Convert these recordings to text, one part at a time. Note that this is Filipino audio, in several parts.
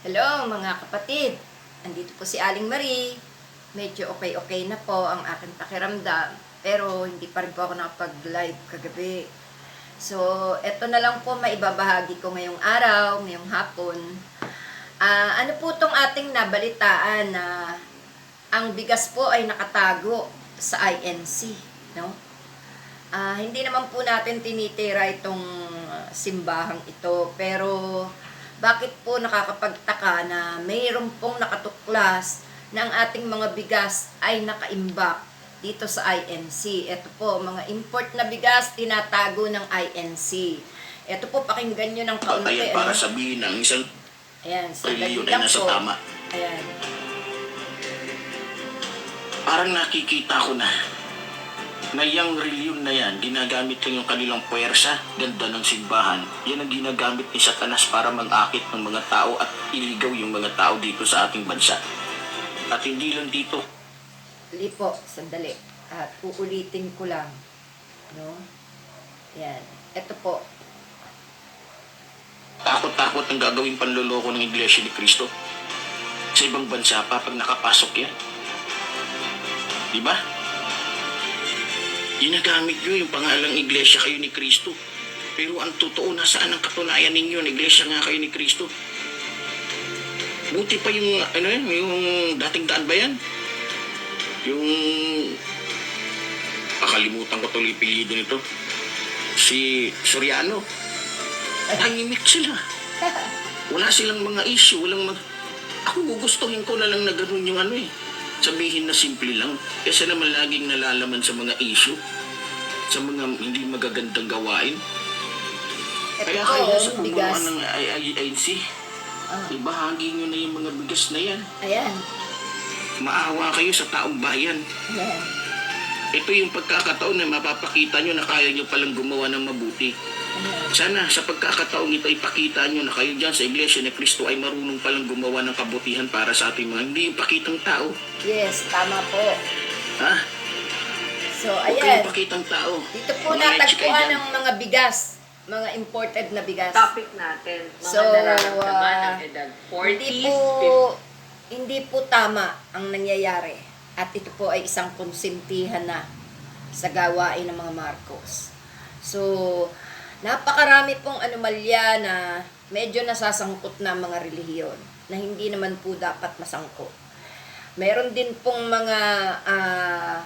Hello mga kapatid, andito po si Aling Marie. Medyo okay-okay na po ang aking pakiramdam, pero hindi pa rin po ako nakapag-live kagabi. So, eto na lang po maibabahagi ko ngayong araw, ngayong hapon. Ah, ano po tong ating nabalitaan na ang bigas po ay nakatago sa INC, no? Ah, hindi naman po natin tinitira itong ah, simbahang ito, pero bakit po nakakapagtaka na mayroon pong nakatuklas na ang ating mga bigas ay nakaimbak dito sa INC. Ito po, mga import na bigas, tinatago ng INC. Ito po, pakinggan nyo ng kaunti. Patayan para ano? sabihin ng isang Ayan, sandali reliyon ay nasa po. tama. Ayan. Parang nakikita ko na na yung reliyon na yan, ginagamit yung kanilang puwersa, ganda ng simbahan. Yan ang ginagamit ni Satanas para mang-akit ng mga tao at iligaw yung mga tao dito sa ating bansa. At hindi lang dito, Li po, sandali. At uulitin ko lang. No? Ayan. Ito po. takot-takot ang gagawing panloloko ng Iglesia ni Cristo. Sa ibang bansa pa pag nakapasok yan. Di ba? Ginagamit nyo yung pangalang Iglesia kayo ni Cristo. Pero ang totoo, nasaan ang katunayan ninyo Iglesia nga kayo ni Cristo? Buti pa yung, ano yun, yung dating daan ba yan? Yung, pakalimutan ko tuloy pilido nito. Si Soriano. Tahimik sila. Wala silang mga issue, walang mag... Ako gugustuhin ko na lang na ganun yung ano eh. Sabihin na simple lang. Kasi naman laging nalalaman sa mga issue. Sa mga hindi magagandang gawain. Ito Kaya po, kayo sa bigas. pamumuan ng IINC, Ah, ibahagi nyo na yung mga bigas na yan. ayan. Maawa kayo sa taong bayan. Ayan. Ito yung pagkakataon na mapapakita nyo na kaya nyo palang gumawa ng mabuti. Sana sa pagkakataong ito ipakita nyo na kayo dyan sa Iglesia ni Cristo ay marunong palang gumawa ng kabutihan para sa ating mga hindi yung pakitang tao. Yes, tama po. Ha? So, Huwag ayan. kayong pakitang tao. Dito po natagpuan ng mga bigas. Mga imported na bigas. topic natin, mga So, nararamdaman ah, ng edad 40s, Hindi po, hindi po tama ang nangyayari. At ito po ay isang konsintihan na sa gawain ng mga Marcos. So, napakarami pong anomalya na medyo nasasangkot na mga relihiyon na hindi naman po dapat masangkot. Meron din pong mga ah,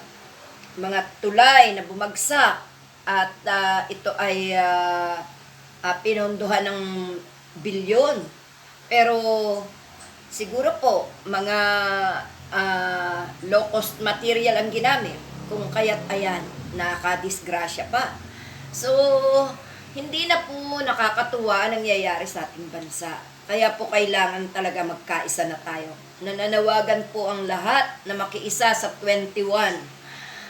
mga tulay na bumagsak at ah, ito ay ah, ah, pinondohan ng bilyon. Pero siguro po mga ah, low cost material ang ginamit kung kaya't ayan nakadisgrasya pa. So hindi na po nakakatuwa ang nangyayari sa ating bansa. Kaya po kailangan talaga magkaisa na tayo. Nananawagan po ang lahat na makiisa sa 21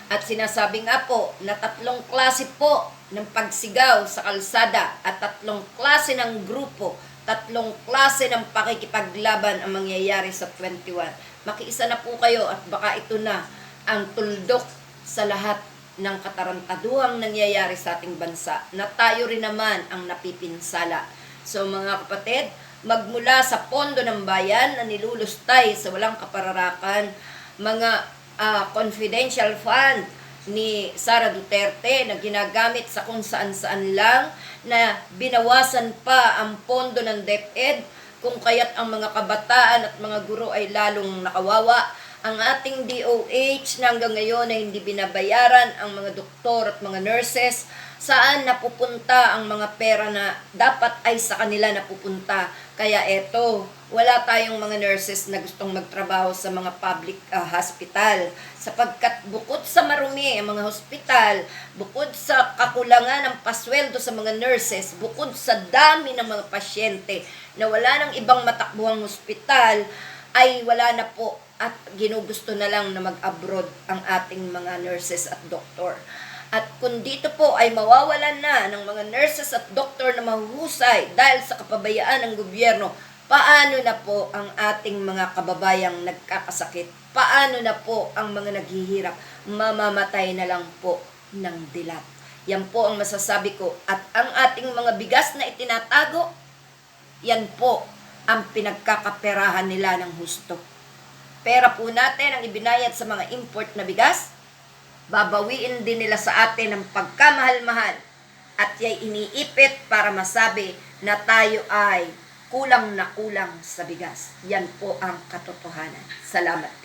at sinasabi nga po na tatlong klase po ng pagsigaw sa kalsada at tatlong klase ng grupo, tatlong klase ng pakikipaglaban ang mangyayari sa 21. Makiisa na po kayo at baka ito na ang tuldok sa lahat ng katarantaduhang nangyayari sa ating bansa na tayo rin naman ang napipinsala. So mga kapatid, magmula sa pondo ng bayan na nilulustay sa walang kapararakan, mga ah, confidential fund ni Sara Duterte na ginagamit sa kung saan-saan lang na binawasan pa ang pondo ng DepEd kung kaya't ang mga kabataan at mga guro ay lalong nakawawa ang ating DOH na hanggang ngayon ay hindi binabayaran ang mga doktor at mga nurses saan napupunta ang mga pera na dapat ay sa kanila napupunta. Kaya eto, wala tayong mga nurses na gustong magtrabaho sa mga public ah, hospital. Sapagkat bukod sa marumi ang mga hospital, bukod sa kakulangan ng pasweldo sa mga nurses, bukod sa dami ng mga pasyente na wala ng ibang matakbuhang hospital, ay wala na po at ginugusto na lang na mag-abroad ang ating mga nurses at doktor. At kung dito po ay mawawalan na ng mga nurses at doktor na mahuhusay dahil sa kapabayaan ng gobyerno, paano na po ang ating mga kababayang nagkakasakit? Paano na po ang mga naghihirap? Mamamatay na lang po ng dilat. Yan po ang masasabi ko. At ang ating mga bigas na itinatago, yan po ang pinagkakaperahan nila ng husto. Pera po natin ang ibinayad sa mga import na bigas, babawiin din nila sa atin ng pagkamahal-mahal at yay iniipit para masabi na tayo ay kulang na kulang sa bigas. Yan po ang katotohanan. Salamat.